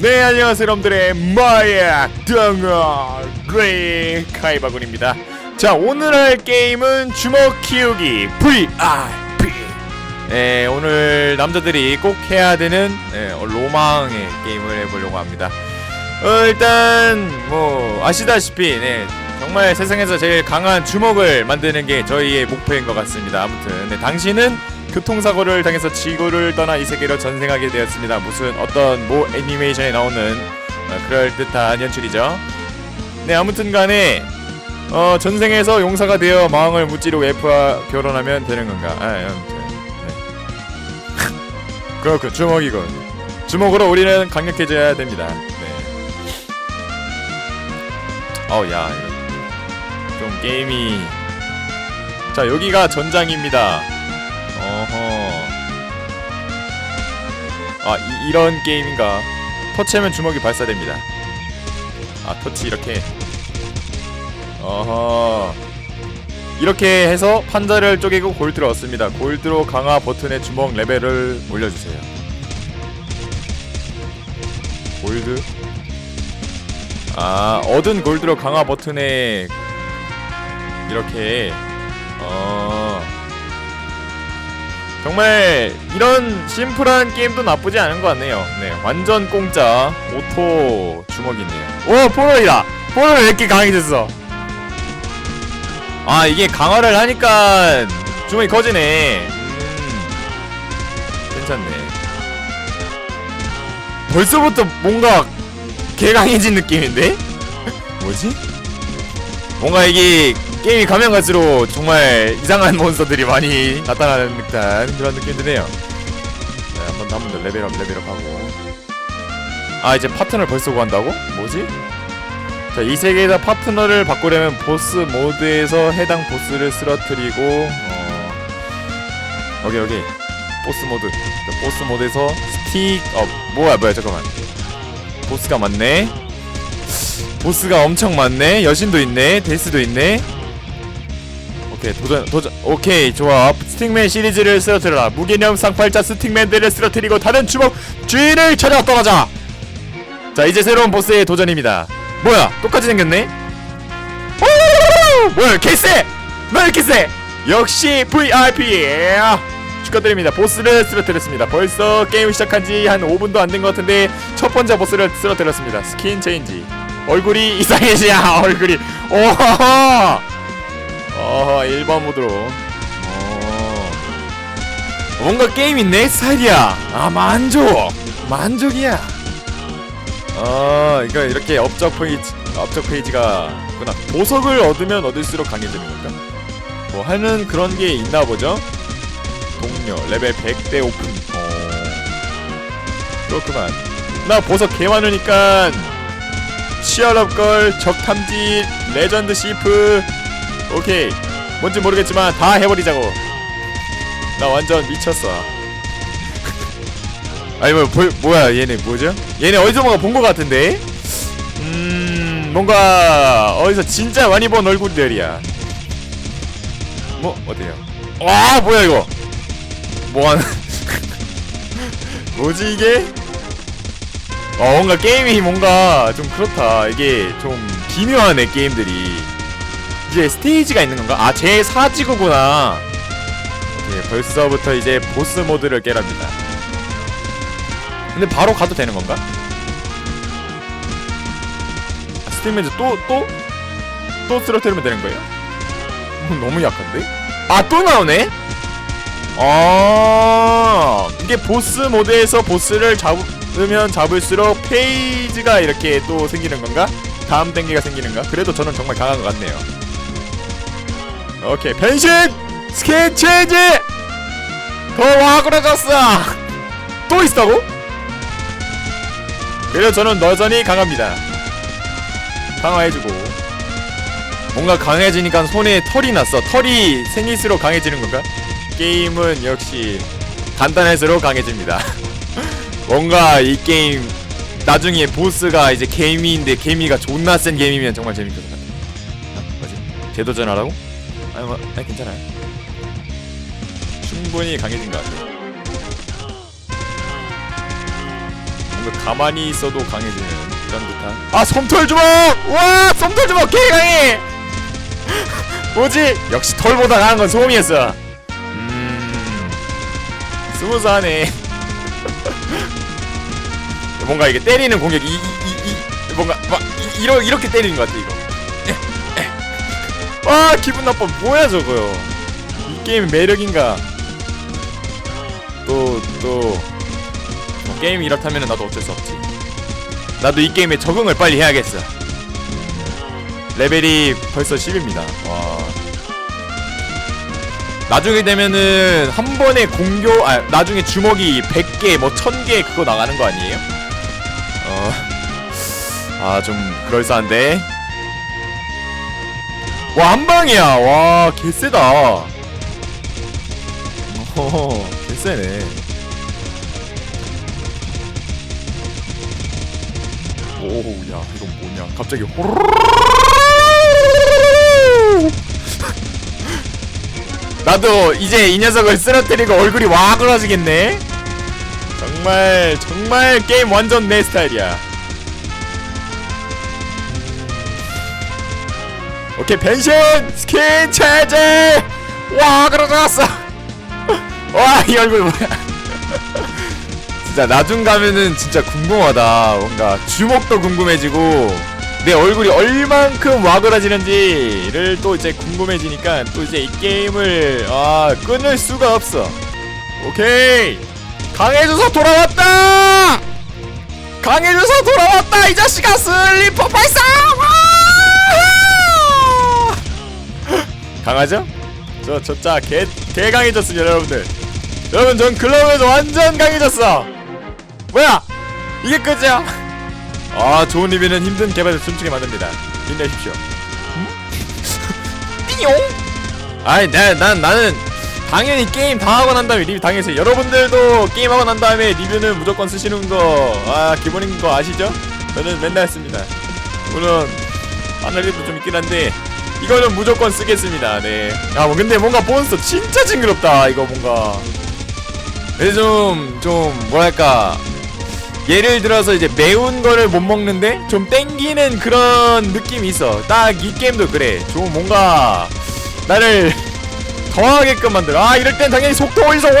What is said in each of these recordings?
네 안녕하세요 여러분들의 마약 덩어리 카이바군입니다. 자 오늘 할 게임은 주먹 키우기 VIP 네 오늘 남자들이 꼭 해야 되는 네, 어, 로망의 게임을 해보려고 합니다. 어, 일단 뭐 아시다시피 네 정말 세상에서 제일 강한 주먹을 만드는 게 저희의 목표인 것 같습니다. 아무튼 네, 당신은 교통사고를 당해서 지구를 떠나 이 세계로 전생하게 되었습니다. 무슨 어떤 모 애니메이션에 나오는 어, 그럴 듯한 연출이죠. 네, 아무튼 간에 어, 전생에서 용사가 되어 마왕을 무찌르고 F와 결혼하면 되는 건가? 아, 아무튼 네. 그렇군 주먹이군. 주먹으로 우리는 강력해져야 됩니다. 네. 어우 야, 좀 게임이 자 여기가 전장입니다. 아, 이, 이런 게임인가? 터치하면 주먹이 발사됩니다. 아, 터치 이렇게. 어허. 이렇게 해서 판자를 쪼개고 골드를 얻습니다. 골드로 강화 버튼의 주먹 레벨을 올려주세요. 골드? 아, 얻은 골드로 강화 버튼에 이렇게 어 정말 이런 심플한 게임도 나쁘지 않은 것 같네요. 네, 완전 공짜 오토 주먹이네요. 오, 포로이다. 포로 왜 이렇게 강해졌어? 아, 이게 강화를 하니까 주먹이 커지네. 음, 괜찮네. 벌써부터 뭔가 개강해진 느낌인데? 뭐지? 뭔가 이게 게임이 가면 갈수록 정말 이상한 몬스터들이 많이 나타나는 듯한 그런 느낌이 드네요. 네, 한번 한번 더 레벨업 레벨업하고. 아 이제 파트너를 벌써 구한다고? 뭐지? 자 이 세계에서 파트너를 바꾸려면 보스 모드에서 해당 보스를 쓰러뜨리고 어 여기 여기 보스 모드 자, 보스 모드에서 스틱 어 뭐야 뭐야 잠깐만 보스가 많네 보스가 엄청 많네 여신도 있네 데스도 있네 오케이 도전 도전 오케이 좋아. 스틱맨 시리즈를 쓰러뜨려라. 무개념 쌍팔자 스틱맨들을 쓰러뜨리고 다른 주먹 주인을 찾아 떠나자. 자 이제 새로운 보스의 도전입니다. 뭐야 똑같이 생겼네? 오! 뭐야 개쎄 너 이렇게 쎄 역시 VIP 축하드립니다. 보스를 쓰러뜨렸습니다. 벌써 게임 시작한 지 한 5분도 안 된 것 같은데 첫 번째 보스를 쓰러뜨렸습니다. 스킨 체인지. 얼굴이 이상해지야 얼굴이. 오호호 어허 1번 모드로. 어. 뭔가 게임 있네 스타일이야. 아 만족. 만족이야. 어 이거 이렇게 업적 페이지 업적 페이지가 있구나. 보석을 얻으면 얻을수록 강해지는 건가? 뭐 하는 그런 게 있나 보죠? 동료 레벨 100대 오픈. 어. 그렇구만. 나 보석 개 많으니까 치얼업걸 적탐지 레전드 시프 오케이. 뭔지 모르겠지만 다 해버리자고. 나 완전 미쳤어. 아니 뭐 보, 뭐야 얘네 뭐죠? 얘네 어디서 뭔가 본 것 같은데? 음 뭔가 어디서 진짜 많이 본 얼굴들이야. 뭐 어때요? 와 뭐야 이거? 뭐하는 뭐지 이게? 어 뭔가 게임이 뭔가 좀 그렇다. 이게 좀 기묘하네 게임들이 이제 스테이지가 있는 건가? 아, 제 4지구구나. 오케이, 벌써부터 이제 보스 모드를 깨랍니다. 근데 바로 가도 되는 건가? 아, 스팀맨즈 또, 또? 또 쓰러뜨리면 되는 거예요? 어, 너무 약한데? 아, 또 나오네? 아, 이게 보스 모드에서 보스를 잡으면 잡을수록 페이지가 이렇게 또 생기는 건가? 다음 단계가 생기는가? 그래도 저는 정말 강한 것 같네요. 오케이 변신 스킨 체인지 더 와그러졌어 또 있다고? 그래도 저는 여전히 강합니다 강화해주고 뭔가 강해지니까 손에 털이 났어 털이 생길수록 강해지는 건가? 게임은 역시 간단할수록 강해집니다 뭔가 이 게임 나중에 보스가 이제 개미인데 개미가 존나 센 개미면 정말 재밌을 것 아, 뭐지? 재도전하라고? 아니 뭐 아니 괜찮아요. 충분히 강해진 것 같아요. 뭔가 가만히 있어도 강해지는 이런 듯한. 아 솜털 주먹! 와 솜털 주먹 개 강해! 뭐지? 역시 털보다 강한 건 솜이었어. 음 스무스하네. 뭔가 이게 때리는 공격 이 이 이 이, 뭔가 막 이, 이러, 이렇게 때리는 것 같아 이거 와 기분 나빠. 뭐야 저거요? 이 게임 매력인가? 또또. 뭐 게임이 이렇다면 나도 어쩔 수 없지. 나도 이 게임에 적응을 빨리 해야겠어. 레벨이 벌써 10입니다. 와. 나중에 되면은 한 번에 공교 아 나중에 주먹이 100개 뭐 1000개 그거 나가는 거 아니에요? 어 아 좀 그럴싸한데 와 한방이야. 와 개쎄다. 오 개쎄네. 오야 이건 뭐냐. 갑자기 나도 이제 이 녀석을 쓰러뜨리고 얼굴이 와그러지겠네. 정말 정말 게임 완전 내 스타일이야 오케이 변신 스킨 체제. 와 그러졌어. 와 이 얼굴 뭐야. 진짜 나중 가면은 진짜 궁금하다. 뭔가 주먹도 궁금해지고 내 얼굴이 얼만큼 와그라지는지를 또 이제 궁금해지니까 또 이제 이 게임을 아 끊을 수가 없어. 오케이. 강해져서 돌아왔다! 강해져서 돌아왔다 이 자식아! 슬리퍼 발사 강하죠? 저 저짜 개, 개 강해졌습니다 여러분들. 여러분 전 글러브에서 완전 강해졌어. 뭐야? 이게 끝이야? 아 좋은 리뷰는 힘든 개발을 춤추게 만듭니다. 힘내십시오. 띠용 아이 나, 난 나는 당연히 게임 다 하고 난 다음에 리뷰 당연히 여러분들도 게임 하고 난 다음에 리뷰는 무조건 쓰시는 거 아 기본인 거 아시죠? 저는 맨날 씁니다. 물론 하늘 리뷰도 좀 있긴 한데 이거는 무조건 쓰겠습니다 네. 야뭐 근데 뭔가 몬스터 진짜 징그럽다 이거 뭔가 근데 좀, 좀, 뭐랄까. 예를 들어서 이제 매운 거를 못 먹는데 좀 땡기는 그런 느낌이 있어. 딱 이 게임도 그래. 좀 뭔가 나를 더 하게끔 만들어. 아, 이럴 땐 당연히 속도 올려서 와!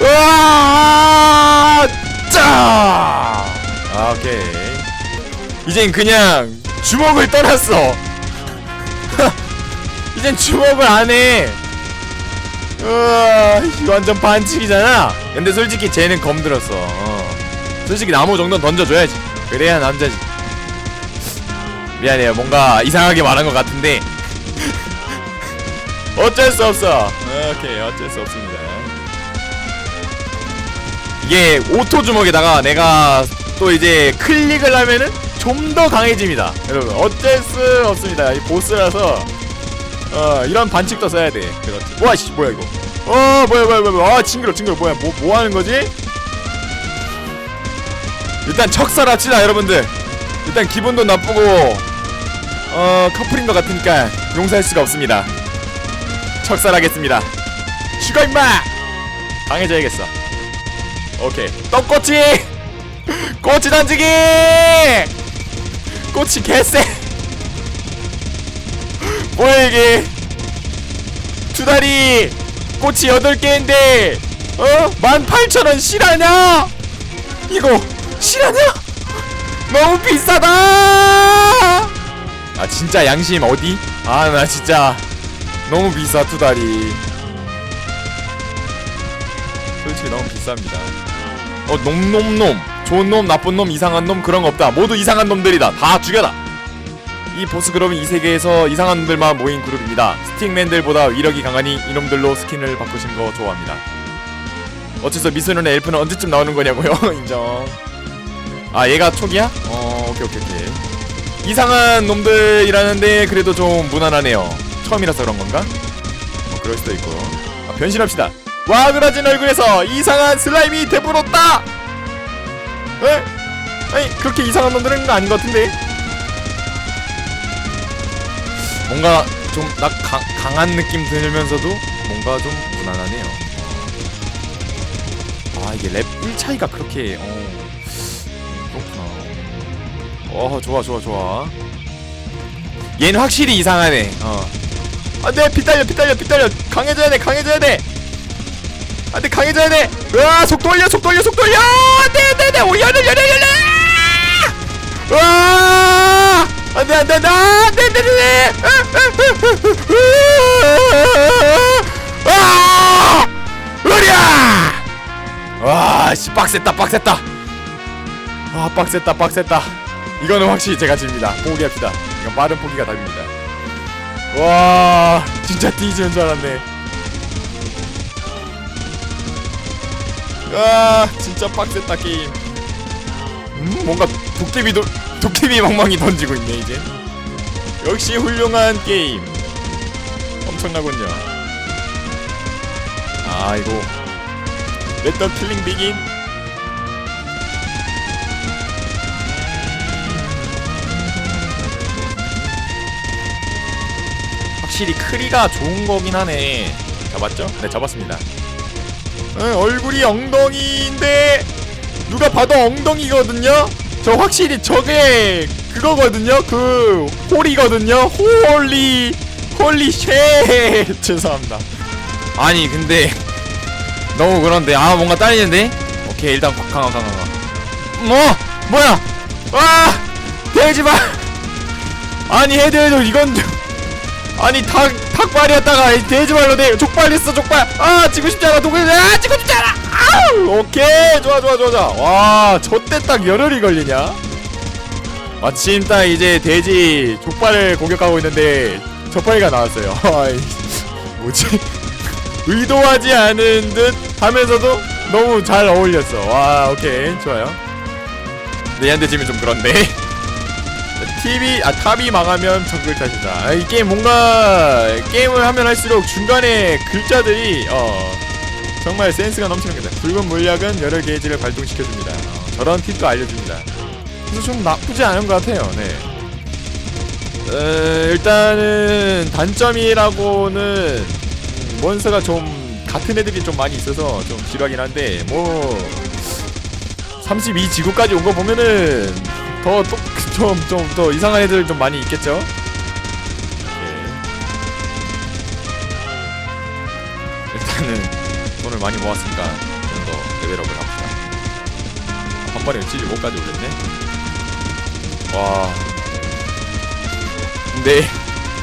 와! 짜! 아, 오케이. 이젠 그냥 주먹을 떠났어. 이젠 주먹을 안 해. 으아, 완전 반칙이잖아. 근데 솔직히 쟤는 검들었어. 어. 솔직히 나무 정도는 던져줘야지. 그래야 남자지. 미안해요. 뭔가 이상하게 말한 것 같은데. 어쩔 수 없어. 오케이, 어쩔 수 없습니다. 이게 오토 주먹에다가 내가 또 이제 클릭을 하면은 좀 더 강해집니다. 여러분, 어쩔 수 없습니다. 이 보스라서 어 이런 반칙도 써야 돼. 그렇지. 와 씨, 뭐야 이거? 어 뭐야 뭐야 뭐야? 아 징그러 징그러 뭐야? 뭐 뭐 하는 거지? 일단 척살합시다 여러분들. 일단 기분도 나쁘고 어 커플인 것 같으니까 용서할 수가 없습니다. 척살하겠습니다. 죽어 임마! 강해져야겠어. 오케이. 떡꼬치! 꼬치 던지기! 꼬치 개쎄! 뭐야 이게 두 다리 꼬치 여덟 개인데 어? 만 팔천 원 실하냐? 이거 실하냐? 너무 비싸다! 아 진짜 양심 어디? 아 나 진짜 너무 비싸 두 다리 솔직히 너무 비쌉니다 어 놈놈놈 좋은 놈 나쁜 놈 이상한 놈 그런 거 없다 모두 이상한 놈들이다 다 죽여라 이 보스 그룹은 이 세계에서 이상한 놈들만 모인 그룹입니다. 스틱맨들보다 위력이 강하니 이놈들로 스킨을 바꾸신 거 좋아합니다. 어째서 미소년의 엘프는 언제쯤 나오는 거냐고요? 인정. 아 얘가 촉이야? 어 오케이 오케이 오케이. 이상한 놈들이라는데 그래도 좀 무난하네요. 처음이라서 그런 건가? 뭐 그럴 수도 있고. 아, 변신합시다. 와그라진 얼굴에서 이상한 슬라임이 되물었다. 에? 아니 그렇게 이상한 놈들은 아닌 것 같은데. 뭔가 좀 나 강한 느낌 들면서도 뭔가 좀 무난하네요. 아 이게 랩 1차이가 그렇게 어. 음, 그렇구나. 어 좋아 좋아 좋아. 얘는 확실히 이상하네. 어. 안돼 피 딸려 피 딸려 피 딸려. 강해져야 돼 강해져야 돼 안돼 강해져야 돼. 으아 속도 올려 속도 올려 속도 올려. 안돼 안돼 안돼. 오 열려 열려 으아! 안돼 안돼 안돼. 안돼 안돼 안돼. 아! 으랴 와씨 빡셌다 빡셌다. 아 빡셌다 빡셌다. 이거는 확실히 제가 집니다. 포기합시다. 이건 빠른 포기가 답입니다. 와 진짜 뒤지는 줄 알았네 아 진짜 빡셌다 게임. 음 뭔가 도깨비 도, 도깨비 망망이 던지고 있네 이제. 역시 훌륭한 게임. 엄청나군요. 아이고 Let the killing begin. 확실히 크리가 좋은 거긴 하네. 잡았죠? 네 잡았습니다 응, 얼굴이 엉덩이인데 누가 봐도 엉덩이거든요? 저 확실히 저게 그거거든요? 그 홀이거든요? 홀리 홀리 쉐 죄송합니다. 아니 근데 너무 그런데. 아 뭔가 딸리는데? 오케이 일단 강화 강화 뭐 뭐야? 아! 대지 마! 아니 헤드 헤드 이건 좀 아니 닭 닭발이었다가 돼지발로 돼 족발했어 족발. 아 지고 싶지 않아 독일 아 지고 싶지 않아. 아우 오케이. 좋아 좋아 좋아 좋아. 와 저때 딱 열흘이 걸리냐? 마침 딱 이제 돼지 족발을 공격하고 있는데 족발이가 나왔어요. 뭐지? 의도하지 않은 듯 하면서도 너무 잘 어울렸어. 와 오케이. 좋아요. 내한테 지면 좀 그런데 TV 아 탑이 망하면 정글 탓이다. 아, 이 게임 뭔가 게임을 하면 할수록 중간에 글자들이 어 정말 센스가 넘치는 거다. 붉은 물약은 여러 게이지를 발동시켜 줍니다. 어, 저런 팁도 알려줍니다. 그래서 좀 나쁘지 않은 것 같아요. 네. 어, 일단은 단점이라고는 음, 몬스터가 좀 같은 애들이 좀 많이 있어서 좀 지루하긴 한데 뭐 32 지구까지 온 거 보면은 더좀좀 더 이상한 애들 좀 많이 있겠죠? 예. 일단은 돈을 많이 모았으니까 좀 더 레벨업을 합시다. 한 번에 75까지 올렸네. 와. 근데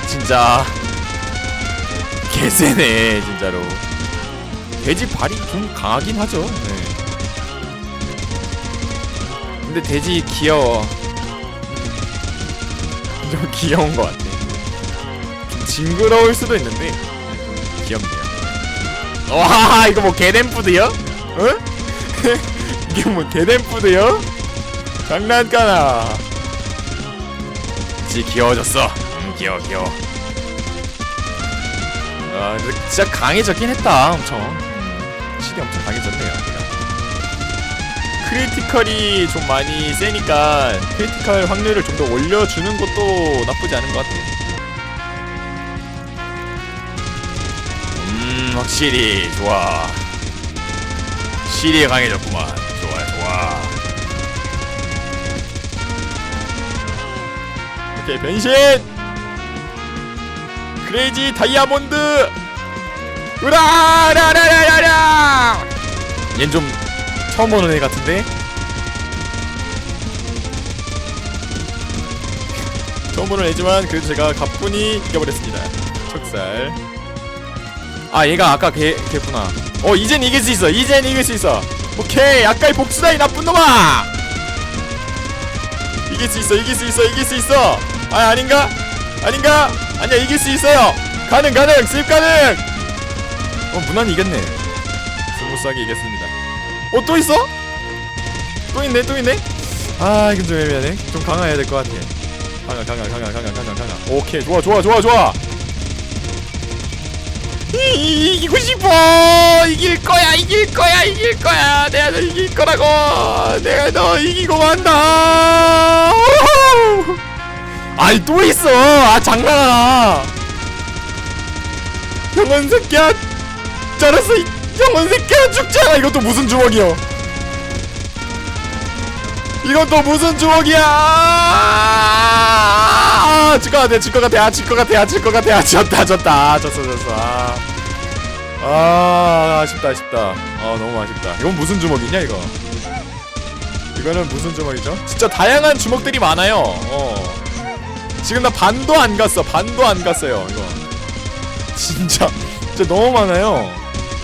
진짜 개세네 진짜로. 돼지 발이 좀 강하긴 하죠. 네. 근데 돼지 귀여워. 좀 귀여운 것 같아. 좀 징그러울 수도 있는데 좀 귀엽네요. 와 이거 뭐 개댄푸드요? 응? 이게 뭐 개댄푸드요? 장난까나. 지 귀여워졌어. 음 귀여워 귀여워. 아 진짜 강해졌긴 했다 엄청. 음, 확실히 엄청 강해졌네요. 크리티컬이 좀 많이 세니까 크리티컬 확률을 좀 더 올려주는 것도 나쁘지 않은 것 같아. 음, 확실히 좋아. 실이 강해졌구만. 좋아, 좋아. 오케이, 변신! 크레이지 다이아몬드! 으라라라라라라! 얜좀 처음 보는 애 같은데? 처음 보는 애지만 그래도 제가 가뿐히 이겨버렸습니다. 척살. 아 얘가 아까 걔, 걔구나. 어 이젠 이길 수 있어. 이젠 이길 수 있어. 오케이 아까의 복수다 이 나쁜 놈아! 이길 수 있어 이길 수 있어 이길 수 있어! 아 아닌가? 아닌가? 아니야 이길 수 있어요. 가능 가능 수입 가능! 어 무난히 이겼네. 스무스하게 이겼습니다 어 또 있어? 또 있네 또 있네? 아 이건 좀 애매하네. 좀 강화해야 될 것 같아. 강화 강화 강화 강화 강화 강화 오케이 좋아 좋아 좋아 좋아. 이, 이기고 싶어. 이길 거야 이길 거야 이길 거야. 내가 너 이길 거라고. 내가 너 이기고 만다! 아이 또 있어. 아 장난하나 형은 새끼야. 잘했어 이 영혼 새끼야 죽잖아? 이것도 무슨 주먹이요? 이것도 무슨 주먹이야? 아, 질것 같아 질것 같아 아, 질것 같아 아, 질것 같아. 아, 졌다 졌다. 아, 졌어 졌어. 아. 아 아쉽다 아쉽다. 아 너무 아쉽다. 이건 무슨 주먹이냐 이거? 이거는 무슨 주먹이죠? 진짜 다양한 주먹들이 많아요. 어. 지금 나 반도 안 갔어 반도 안 갔어요 이거. 진짜. 진짜 너무 많아요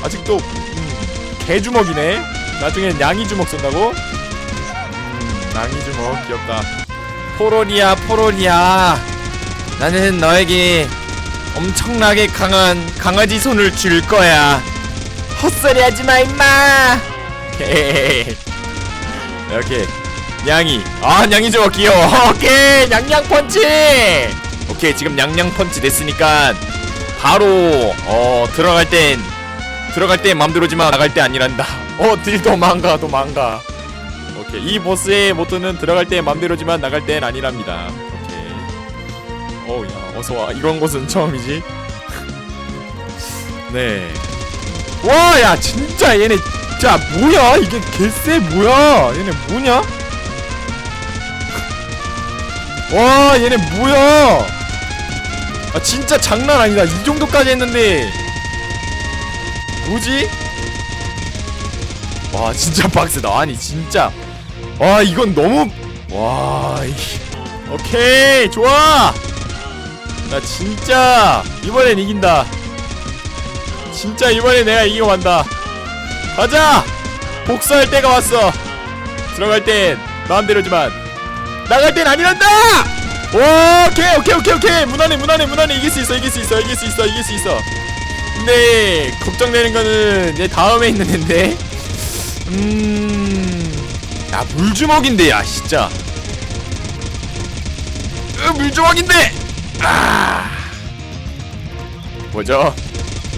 아직도 음, 개주먹이네. 나중엔 양이 주먹 쓴다고? 음 양이 주먹 귀엽다. 포로리아 포로리아. 나는 너에게 엄청나게 강한 강아지 손을 줄 거야. 헛소리 하지 마 임마! 오케이. 이렇게 냥이. 아 냥이 주먹 귀여워. 오케이. 냥냥 펀치! 오케이 지금 냥냥 펀치 됐으니까 바로 어 들어갈 땐 들어갈 땐 맘대로지만 나갈 때 아니란다. 어 딜도 망가 도망가. 오케이. 이 보스의 모토는 들어갈 때 맘대로지만 나갈 땐 아니랍니다. 오케이. 어우야 어서와. 이런 곳은 처음이지? 네 와 야 진짜 얘네 진짜 뭐야? 이게 개쎄 뭐야? 얘네 뭐냐? 와 얘네 뭐야? 아 진짜 장난 아니다. 이 정도까지 했는데 뭐지? 와 진짜 빡세다. 아니 진짜. 와 이건 너무 와 이... 오케이 좋아. 나 진짜 이번엔 이긴다. 진짜 이번에 내가 이기고 만다. 가자! 복수할 때가 왔어. 들어갈 땐 마음대로지만. 나갈 땐 아니란다! 오케이 오케이 오케이 오케이. 무난해 무난해 무난해. 이길 수 있어 이길 수 있어 이길 수 있어 이길 수 있어 근데 걱정되는 거는 내 다음에 있는 앤데. 음야 물주먹인데 야 진짜. 으, 물주먹인데! 아. 뭐죠?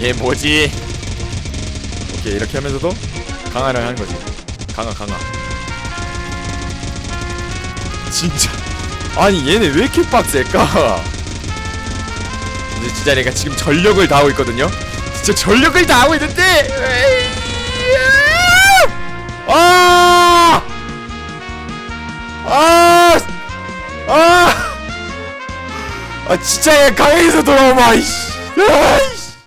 얘 뭐지? 오케이 이렇게 하면서도 강화를 하는 거지. 강화 강화. 진짜. 아니 얘네 왜 이렇게 빡셀까? 근데 진짜 내가 지금 전력을 다하고 있거든요 진짜 전력을 다하고 있는데 아! 아! 아! 아 진짜 얘 강에서 돌아오마 이씨 아,